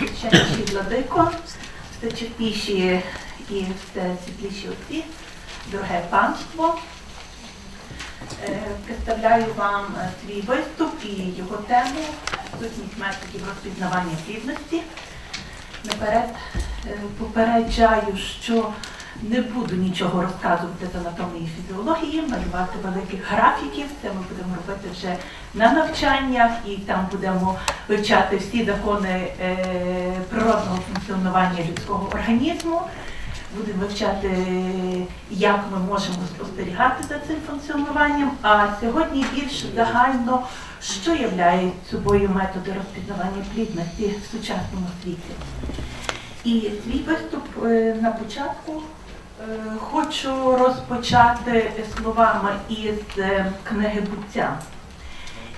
Священніший владико, все чепіші і все світліші отці, дороге панство. Е, Представляю вам е, свій виступ і його тему сутність методів розпізнавання плідності. Наперед е, попереджаю, що не буду нічого розказувати з анатомії і фізіології, малювати великих графіків. Це ми будемо робити вже на навчаннях і там будемо вивчати всі закони е, природного функціонування людського організму. Будемо вивчати, як ми можемо спостерігати за цим функціонуванням. А сьогодні більш загально, що являють собою методи розпізнавання плідності в сучасному світі. І свій виступ е, на початку хочу розпочати словами із е, книги буття.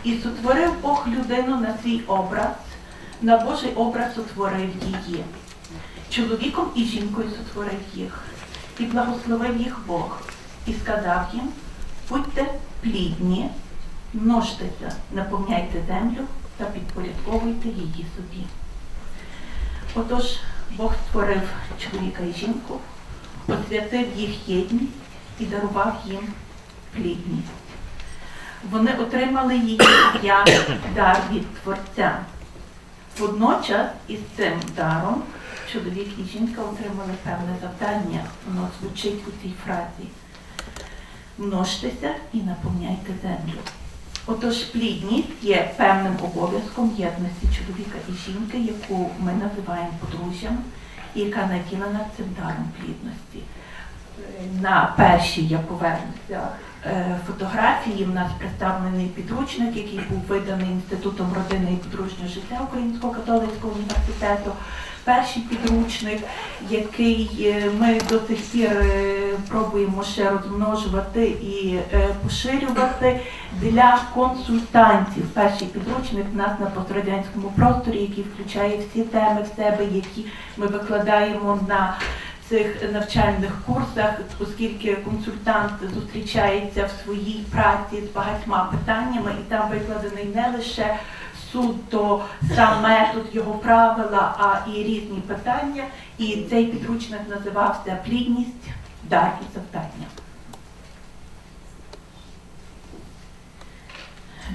І сотворив Бог людину на свій образ, на Божий образ утворив її. Чоловіком і жінкою сотворив їх, і благословив їх Бог, і сказав їм: будьте плідні, множтеся, наповняйте землю та підпорядковуйте її собі. Отож, Бог створив чоловіка і жінку, освятив їх єдність і дарував їм плідність. Вони отримали її як дар від Творця. Водночас із цим даром чоловік і жінка отримали певне завдання. Воно звучить у цій фразі. Множтеся і наповняйте землю. Отож, плідність є певним обов'язком єдності чоловіка і жінки, яку ми називаємо подружжям, яка наділена цим даром плідності. На першій я повернуся е, фотографії. У нас представлений підручник, який був виданий Інститутом родини і подружнього життя Українського католицького університету. Перший підручник, який е, ми до сих пір е, пробуємо ще розмножувати і е, поширювати для консультантів. Перший підручник в нас на пострадянському просторі, який включає всі теми в себе, які ми викладаємо на цих навчальних курсах, оскільки консультант зустрічається в своїй праці з багатьма питаннями, і там викладений не лише суто сам метод, його правила, а і різні питання. І цей підручник називався Плідність, дар і завдання.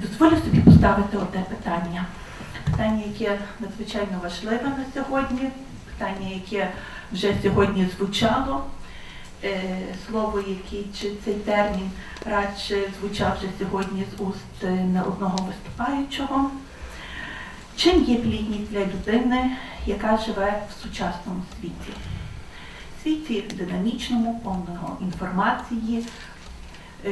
Дозволю собі поставити одне питання. Питання, яке надзвичайно важливе на сьогодні, питання, яке вже сьогодні звучало, е, слово, яке чи цей термін радше звучав вже сьогодні з уст е, не одного виступаючого. Чим є плідність для людини, яка живе в сучасному світі? Світі динамічному, повного інформації, е,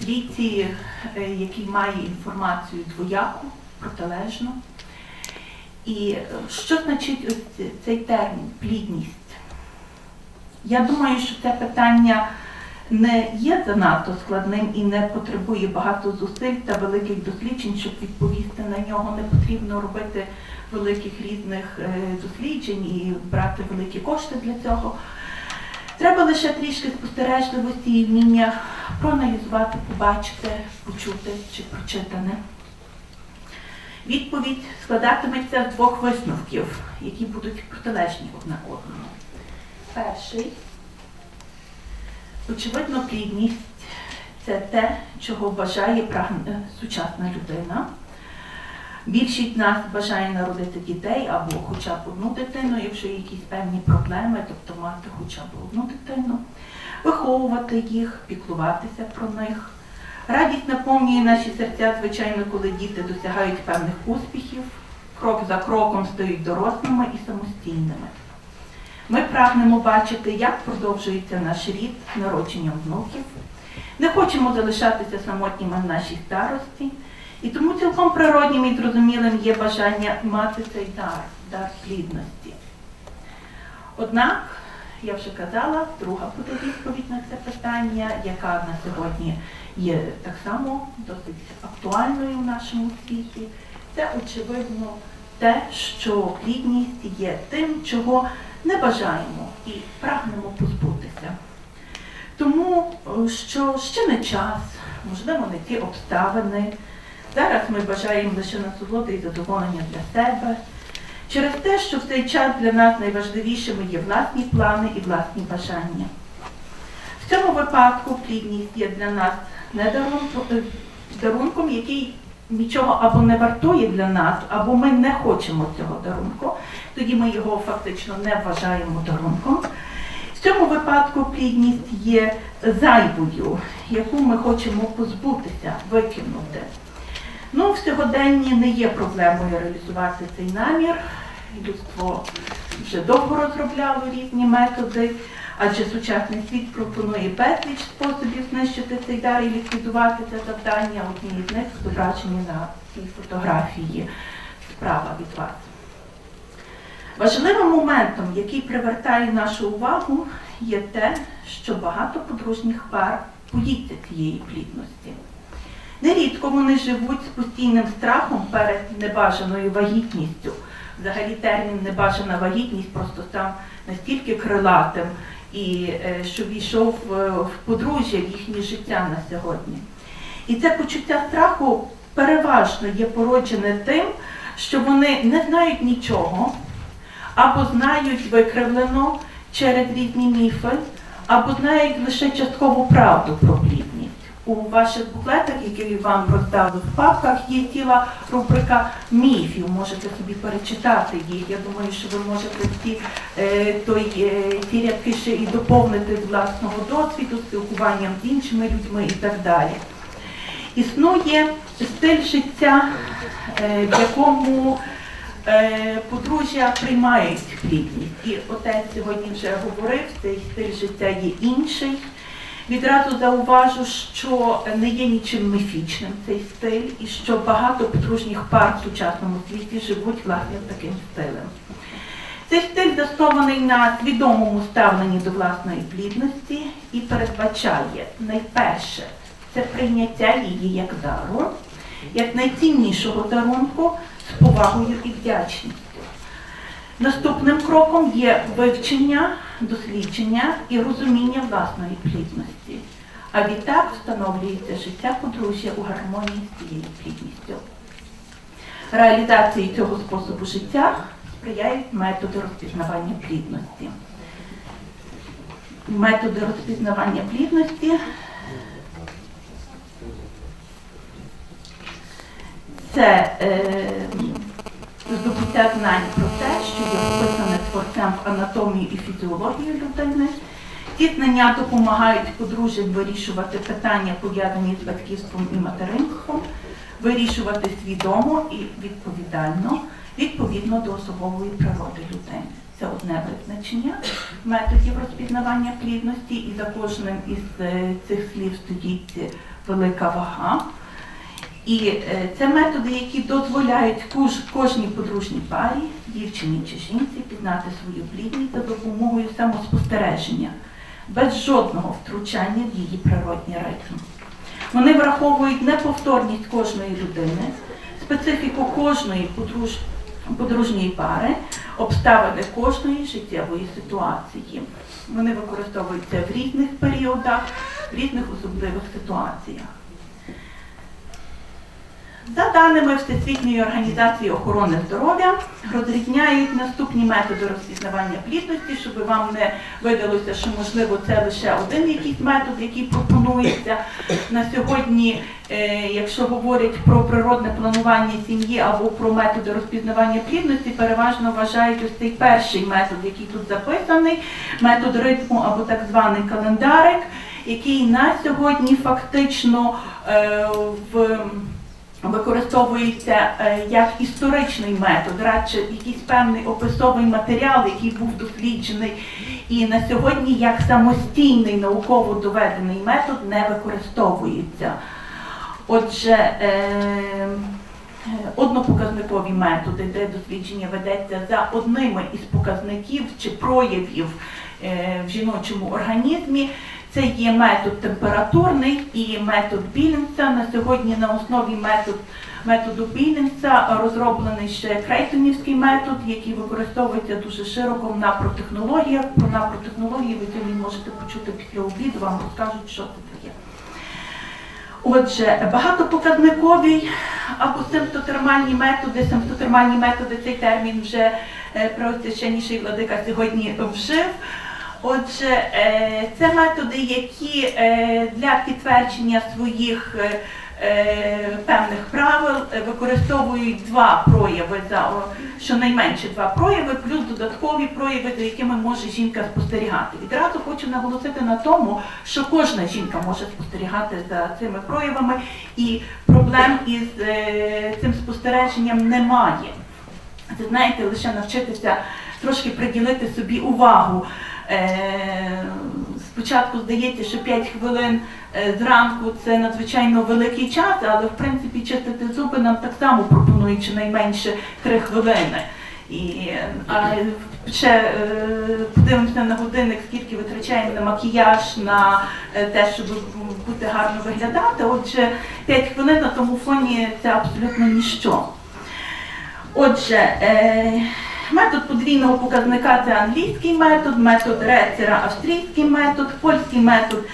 світі, е, який має інформацію двояку, протилежну. І що значить ось цей термін плідність? Я думаю, що це питання не є занадто складним і не потребує багато зусиль та великих досліджень, щоб відповісти на нього. Не потрібно робити великих різних е, досліджень і брати великі кошти для цього. Треба лише трішки спостережливості і вміння проаналізувати, побачити, почути чи прочитане. Відповідь складатиметься з двох висновків, які будуть протилежні одне одному. Перший очевидно, плідність це те, чого бажає прагне сучасна людина. Більшість нас бажає народити дітей або хоча б одну дитину, якщо є якісь певні проблеми, тобто мати хоча б одну дитину, виховувати їх, піклуватися про них. Радість наповнює наші серця, звичайно, коли діти досягають певних успіхів, крок за кроком стають дорослими і самостійними. Ми прагнемо бачити, як продовжується наш рід народженням внуків. Не хочемо залишатися самотніми в нашій старості. І тому цілком природнім і зрозумілим є бажання мати цей дар, дар плідності. Однак, я вже казала, друга буде відповідь на це питання, яка на сьогодні є так само досить актуальною в нашому світі. Це очевидно те, що плідність є тим, чого не бажаємо і прагнемо позбутися. Тому е, що ще не час, можливо, не ті обставини. Зараз ми бажаємо лише насолоди і задоволення для себе. Через те, що в цей час для нас найважливішими є власні плани і власні бажання. В цьому випадку плідність є для нас не е, дарунком, який нічого або не вартує для нас, або ми не хочемо цього дарунку, тоді ми його фактично не вважаємо дарунком. В цьому випадку плідність є зайвою, яку ми хочемо позбутися, викинути. Ну, в сьогоденні не є проблемою реалізувати цей намір. Людство вже довго розробляло різні методи, адже сучасний світ пропонує безліч способів знищити цей дар і ліквідувати це завдання. Одні з них зображені на цій фотографії справа від вас. Важливим моментом, який привертає нашу увагу, є те, що багато подружніх пар боїться цієї плідності. Нерідко вони живуть з постійним страхом перед небажаною вагітністю. Взагалі термін небажана вагітність просто став настільки крилатим і е, що війшов е, в подружжя в їхнє життя на сьогодні. І це почуття страху переважно є породжене тим, що вони не знають нічого, або знають викривлено через різні міфи, або знають лише часткову правду про. У ваших буклетах, які вам роздали в папках, є ціла рубрика міфів. Можете собі перечитати їх. Я думаю, що ви можете ці, е, той, е, ці рядки ще і доповнити з власного досвіду, спілкуванням з іншими людьми і так далі. Існує стиль життя, е, в якому е, подружжя приймають плідність. І отець сьогодні вже говорив, цей стиль життя є інший. Відразу зауважу, що не є нічим міфічним цей стиль, і що багато подружніх пар в сучасному світі живуть власне таким стилем. Цей стиль заснований на свідомому ставленні до власної плідності і передбачає найперше це прийняття її як дару, як найціннішого дарунку з повагою і вдячністю. Наступним кроком є вивчення, дослідження і розуміння власної плідності. А відтак встановлюється життя подружжя у гармонії з цією плідністю. Реалізації цього способу життя сприяють методи розпізнавання плідності. Методи розпізнавання плідності це е, здобуття знань про те, що є вписане творцем в анатомію і фізіологію людини. Ці знання допомагають подружжям вирішувати питання, пов'язані з батьківством і материнством, вирішувати свідомо і відповідально, відповідно до особової природи людини. Це одне визначення методів розпізнавання плідності, і за кожним із е, цих слів стоїть велика вага. І е, це методи, які дозволяють кожній подружній парі, дівчині чи жінці, пізнати свою плідність за допомогою самоспостереження, без жодного втручання в її природній ритм. Вони враховують неповторність кожної людини, специфіку кожної подруж... подружньої пари, обставини кожної життєвої ситуації. Вони використовуються в різних періодах, в різних особливих ситуаціях. За даними Всесвітньої організації охорони здоров'я, розрізняють наступні методи розпізнавання плідності, щоб вам не видалося, що можливо це лише один якийсь метод, який пропонується на сьогодні. е, Якщо говорять про природне планування сім'ї або про методи розпізнавання плідності, переважно вважають ось цей перший метод, який тут записаний, метод ритму або так званий календарик, який на сьогодні фактично е, в використовується е, як історичний метод, радше якийсь певний описовий матеріал, який був досліджений, і на сьогодні як самостійний науково доведений метод не використовується. Отже, е, однопоказникові методи, де дослідження ведеться за одними із показників чи проявів е, в жіночому організмі. Це є метод температурний і метод Білінса. На сьогодні на основі метод, методу Білінса розроблений ще Крейтонівський метод, який використовується дуже широко в напротехнологіях. Про напротехнології ви сьогодні можете почути після обіду, вам розкажуть, що це таке. Отже, багатопоказниковий або симптотермальні методи, симптотермальні методи цей термін вже е, преосвященніший владика сьогодні вжив. Отже, е, це методи, які е, для підтвердження своїх е, певних правил використовують два прояви за щонайменше два прояви, плюс додаткові прояви, за якими може жінка спостерігати. Відразу хочу наголосити на тому, що кожна жінка може спостерігати за цими проявами, і проблем із цим спостереженням немає. Це знаєте, лише навчитися трошки приділити собі увагу. Е, Спочатку здається, що 5 хвилин е, зранку це надзвичайно великий час, але в принципі чистити зуби нам так само пропонують щонайменше 3 хвилини. І а ще е, подивимося на годинник, скільки витрачаємо на макіяж, на те, щоб бути гарно виглядати. Отже, 5 хвилин на тому фоні це абсолютно ніщо. Отже, метод подвійного показника це англійський метод, метод Рецера австрійський метод, польський метод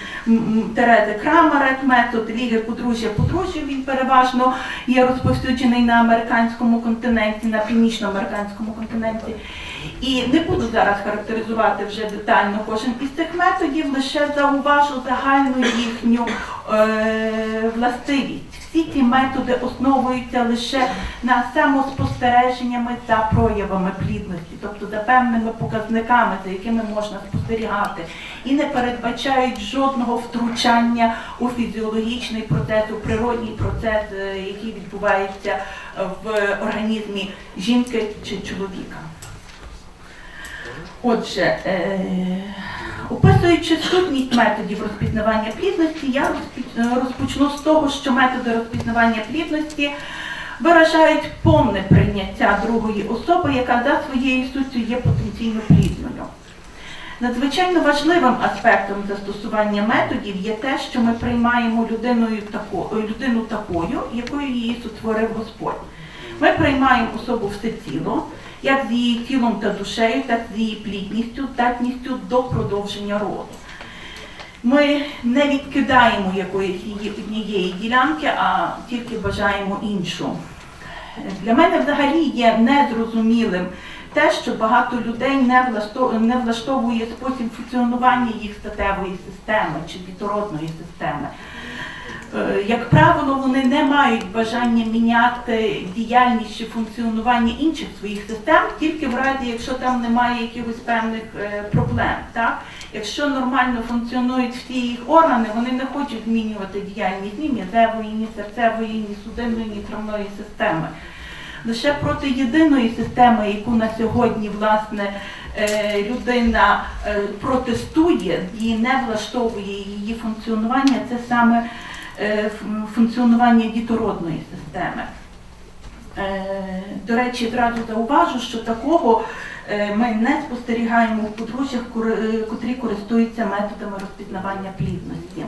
Терези Крамарет, метод Ліги подружжя подружжя, він переважно є розповсюджений на американському континенті, на північноамериканському континенті. І не буду зараз характеризувати вже детально кожен із цих методів, лише зауважу загальну їхню е, властивість. Всі ці методи основуються лише на самоспостереженнями за проявами плідності, тобто за певними показниками, за якими можна спостерігати, і не передбачають жодного втручання у фізіологічний процес, у природній процес, е, який відбувається в організмі жінки чи чоловіка. Отже, е, описуючи сутність методів розпізнавання плідності, я е, розпочну з того, що методи розпізнавання плідності виражають повне прийняття другої особи, яка за своєю суттю є потенційно плідною. Надзвичайно важливим аспектом застосування методів є те, що ми приймаємо людиною тако, людину такою, якою її сотворив Господь. Ми приймаємо особу всеціло, як з її тілом та душею, так з її плідністю, здатністю до продовження роду. Ми не відкидаємо якоїсь однієї ділянки, а тільки бажаємо іншу. Для мене взагалі є незрозумілим те, що багато людей не влаштовує спосіб функціонування їх статевої системи чи дітородної системи. Е, Як правило, вони не мають бажання міняти діяльність чи функціонування інших своїх систем, тільки в разі, якщо там немає якихось певних е, проблем. Так? Якщо нормально функціонують всі їх органи, вони не хочуть змінювати діяльність ні м'язевої, ні серцевої, ні судинної, ні травної системи. Лише проти єдиної системи, яку на сьогодні власне е, людина протестує, її не влаштовує її функціонування, це саме функціонування дітородної системи. Е, До речі, одразу зауважу, що такого е, ми не спостерігаємо в подружжях, е, котрі користуються методами розпізнавання плідності.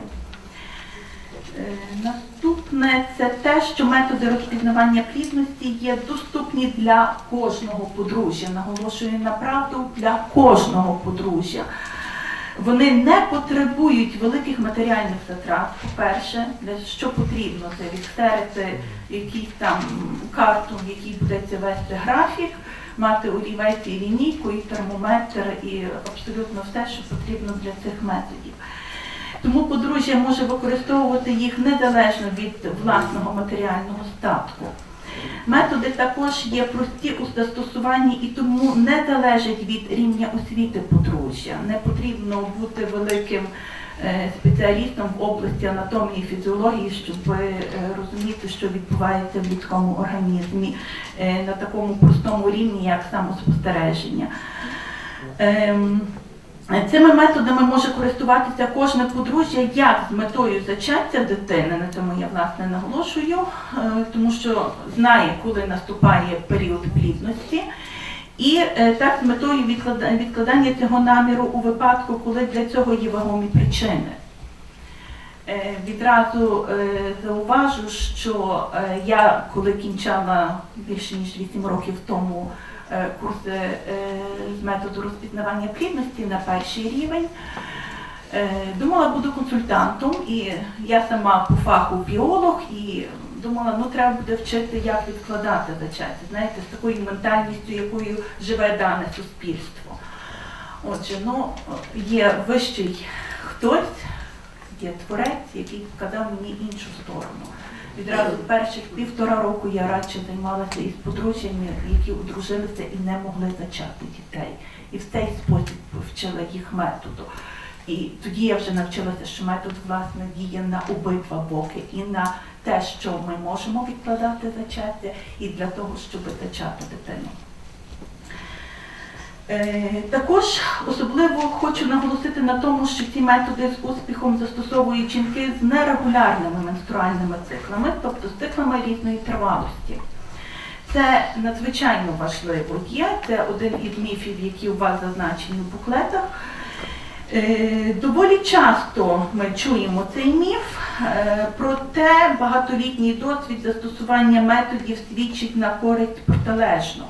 Е, Наступне це те, що методи розпізнавання плідності є доступні для кожного подружжя. Наголошую на правду для кожного подружжя. Вони не потребують великих матеріальних затрат. По-перше, що потрібно це відстерити якийсь там карту, в якій будеться вести графік, мати олівець і лінійку, і термометр, і абсолютно все, що потрібно для цих методів. Тому подружжя може використовувати їх незалежно від власного матеріального статку. Методи також є прості у застосуванні і тому не залежать від рівня освіти подружжя. Не потрібно бути великим е, спеціалістом в області анатомії і фізіології, щоб е, розуміти, що відбувається в людському організмі е, на такому простому рівні, як самоспостереження. Ем, Цими методами може користуватися кожне подружжя як з метою зачаття дитини, на цьому я власне наголошую, е, тому що знає, коли наступає період плідності, і е, так з метою відкладання цього наміру у випадку, коли для цього є вагомі причини. Е, Відразу е, зауважу, що е, я, коли кінчала більше ніж 8 років тому е, курси е, з методу розпізнавання плідності на перший рівень, Е, Думала, буду консультантом, і я сама по фаху біолог, і думала, ну треба буде вчити, як відкладати зачаття, знаєте, з такою ментальністю, якою живе дане суспільство. Отже, ну є вищий хтось, є творець, який показав мені іншу сторону. Відразу перших півтора року я радше займалася із подружжями, які одружилися і не могли зачати дітей. І в цей спосіб вчила їх методу. І тоді я вже навчилася, що метод власне діє на обидва боки, і на те, що ми можемо відкладати зачаття, і для того, щоб зачати дитину. Е, Також особливо хочу наголосити на тому, що ці методи з успіхом застосовують жінки з нерегулярними менструальними циклами, тобто з циклами різної тривалості. Це надзвичайно важливо є. Це один із міфів, які у вас зазначені в буклетах. Е, Доволі часто ми чуємо цей міф, е, проте багатолітній досвід застосування методів свідчить на користь протилежного.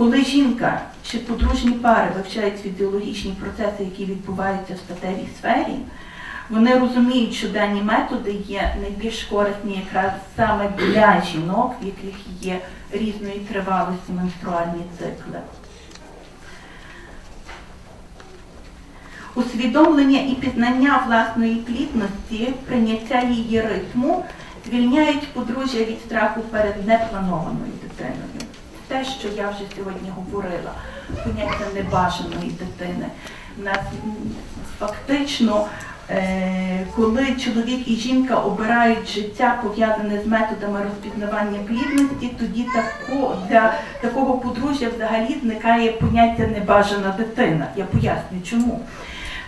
Коли жінка чи подружні пари вивчають фізіологічні процеси, які відбуваються в статевій сфері, вони розуміють, що дані методи є найбільш корисні якраз саме для жінок, в яких є різної тривалості менструальні цикли. Усвідомлення і пізнання власної плідності, прийняття її ритму звільняють подружжя від страху перед непланованою дитиною. Те, що я вже сьогодні говорила, поняття небажаної дитини. У фактично, е, коли чоловік і жінка обирають життя, пов'язане з методами розпізнавання плідності, тоді тако, для такого подружжя взагалі зникає поняття небажана дитина. Я поясню чому.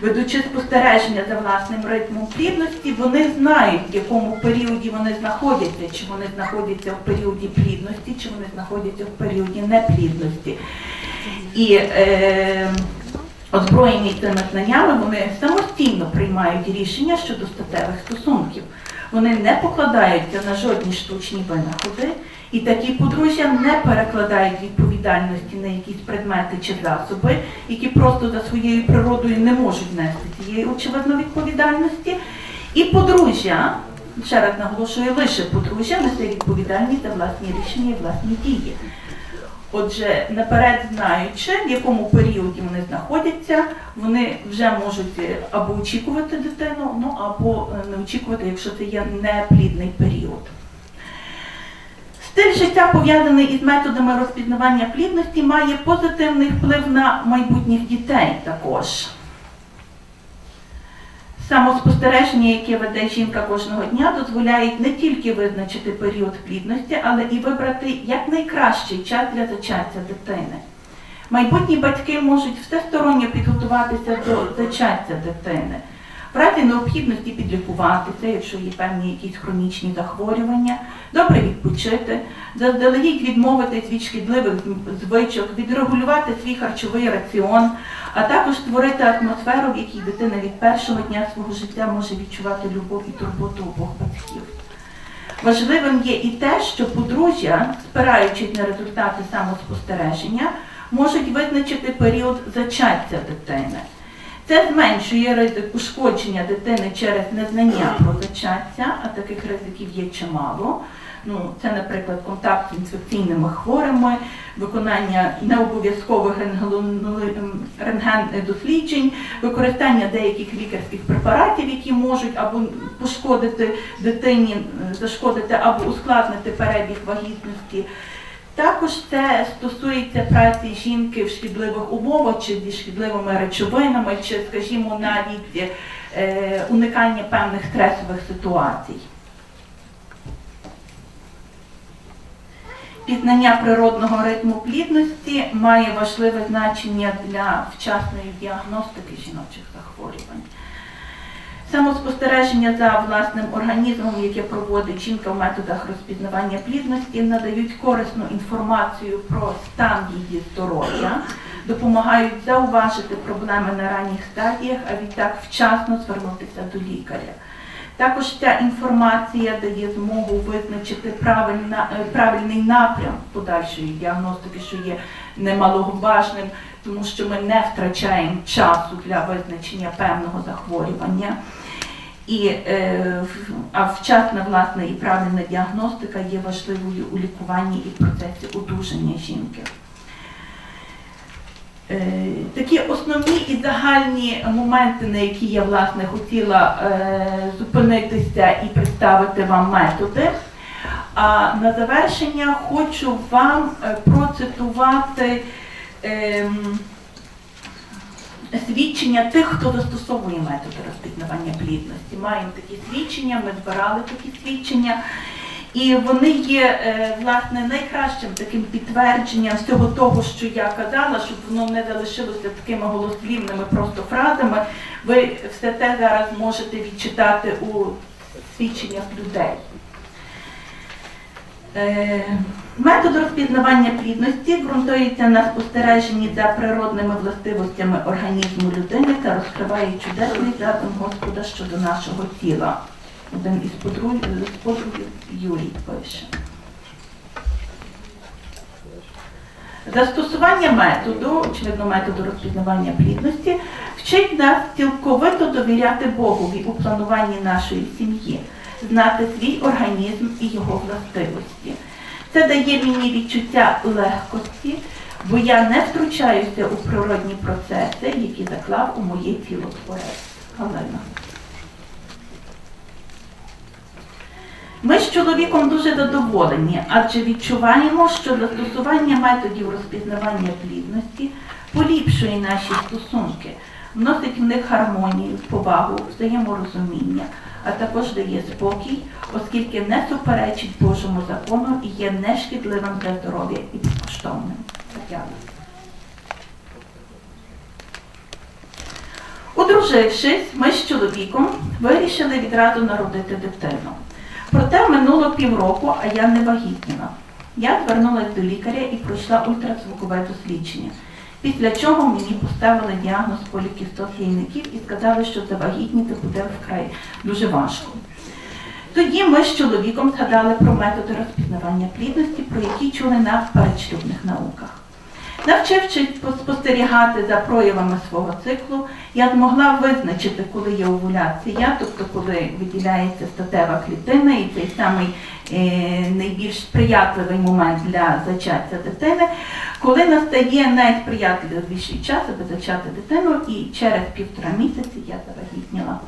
Ведучи спостереження за власним ритмом плідності, вони знають, в якому періоді вони знаходяться, чи вони знаходяться в періоді плідності, чи вони знаходяться в періоді неплідності. І е, озброєні цими знаннями, вони самостійно приймають рішення щодо статевих стосунків. Вони не покладаються на жодні штучні винаходи, і такі подружжя не перекладають відповідальності на якісь предмети чи засоби, які просто за своєю природою не можуть нести цієї очевидно відповідальності. І подружжя, ще раз наголошую, лише подружжя несе відповідальність за власні рішення і власні дії. Отже, наперед знаючи, в якому періоді вони знаходяться, вони вже можуть е, або очікувати дитину, ну або е, не очікувати, якщо це є неплідний період. Стиль життя, пов'язаний із методами розпізнавання плідності, має позитивний вплив на майбутніх дітей також. Самоспостереження, яке веде жінка кожного дня, дозволяють не тільки визначити період плідності, але і вибрати якнайкращий час для зачаття дитини. Майбутні батьки можуть всесторонньо підготуватися до зачаття дитини. Разі необхідності підлікуватися, якщо є певні якісь хронічні захворювання, добре відпочити, заздалегідь відмовитись від шкідливих звичок, відрегулювати свій харчовий раціон, а також створити атмосферу, в якій дитина від першого дня свого життя може відчувати любов і турботу обох батьків. Важливим є і те, що подружжя, спираючись на результати самоспостереження, можуть визначити період зачаття дитини. Це зменшує ризик ушкодження дитини через незнання про зачаття, а таких ризиків є чимало. Ну, це, наприклад, контакт з інфекційними хворими, виконання необов'язкових рентген-досліджень, використання деяких лікарських препаратів, які можуть або пошкодити дитині, зашкодити або ускладнити перебіг вагітності. Також це стосується праці жінки в шкідливих умовах, чи зі шкідливими речовинами, чи, скажімо, навіть е, уникання певних стресових ситуацій. Пізнання природного ритму плідності має важливе значення для вчасної діагностики жіночих. Самоспостереження за власним організмом, яке проводить жінка в методах розпізнавання плідності, надають корисну інформацію про стан її здоров'я, допомагають зауважити проблеми на ранніх стадіях, а відтак вчасно звернутися до лікаря. Також ця інформація дає змогу визначити правильна, е, правильний напрям подальшої діагностики, що є немаловажним, тому що ми не втрачаємо часу для визначення певного захворювання. І, е, а вчасна власне і правильна діагностика є важливою у лікуванні і процесі одужання жінки. Е, Такі основні і загальні моменти, на які я власне хотіла е, зупинитися і представити вам методи. А на завершення хочу вам е, процитувати ем, свідчення тих, хто застосовує методи розпізнавання плідності. Маємо такі свідчення, ми збирали такі свідчення. І вони є е, власне найкращим таким підтвердженням всього того, що я казала, щоб воно не залишилося такими голослівними просто фразами. Ви все те зараз можете відчитати у свідченнях людей. Метод розпізнавання плідності ґрунтується на спостереженні за природними властивостями організму людини та розкриває чудесний задум Господа щодо нашого тіла. Один із подругів Юрій пише. Застосування методу, очевидно, методу розпізнавання плідності, вчить нас цілковито довіряти Богові у плануванні нашої сім'ї, знати свій організм і його властивості. Це дає мені відчуття легкості, бо я не втручаюся у природні процеси, які заклав у моє тіло творець. Галина. Ми з чоловіком дуже задоволені, адже відчуваємо, що застосування методів розпізнавання плідності поліпшує наші стосунки, вносить в них гармонію, повагу, взаєморозуміння, а також дає спокій, оскільки не суперечить Божому закону і є нешкідливим для здоров'я і безкоштовним. Тетяна. Одружившись, ми з чоловіком вирішили відразу народити дитину. Проте минуло півроку, а я не вагітніла. Я звернулася до лікаря і пройшла ультразвукове дослідження. Після чого мені поставили діагноз полікістоз яйників і сказали, що завагітніти буде вкрай дуже важко. Тоді ми з чоловіком згадали про методи розпізнавання плідності, про які чули на передшлюбних науках. Навчившись спостерігати за проявами свого циклу, я змогла визначити, коли є овуляція, тобто коли виділяється статева клітина і цей самий е, найбільш сприятливий момент для зачаття дитини, коли настає найсприятливіший час, аби зачати дитину, і через півтора місяці я завагітніла.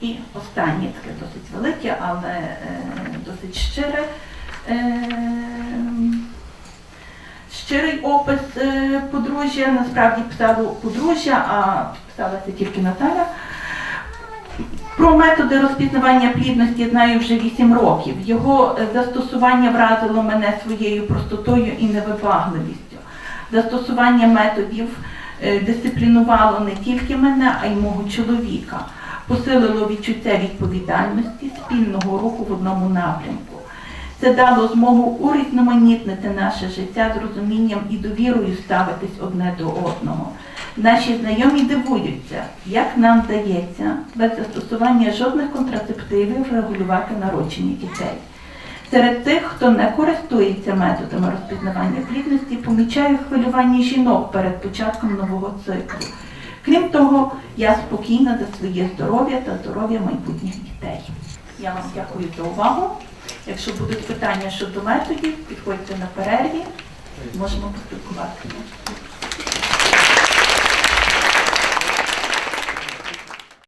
І останнє таке досить велике, але е, досить щире. Е, щирий опис е, подружжя, насправді писало подружжя, а підписалася тільки Наталя. Про методи розпізнавання плідності знаю вже 8 років. Його е, застосування вразило мене своєю простотою і невибагливістю. Застосування методів е, дисциплінувало не тільки мене, а й мого чоловіка, посилило відчуття відповідальності, спільного руху в одному напрямку. Це дало змогу урізноманітнити наше життя з розумінням і довірою ставитись одне до одного. Наші знайомі дивуються, як нам вдається без застосування жодних контрацептивів регулювати народження дітей. Серед тих, хто не користується методами розпізнавання плідності, помічаю хвилювання жінок перед початком нового циклу. Крім того, я спокійна за своє здоров'я та здоров'я майбутніх дітей. Я вам дякую за увагу. Якщо будуть питання щодо методів, підходьте на перерві, можемо поспілкуватися.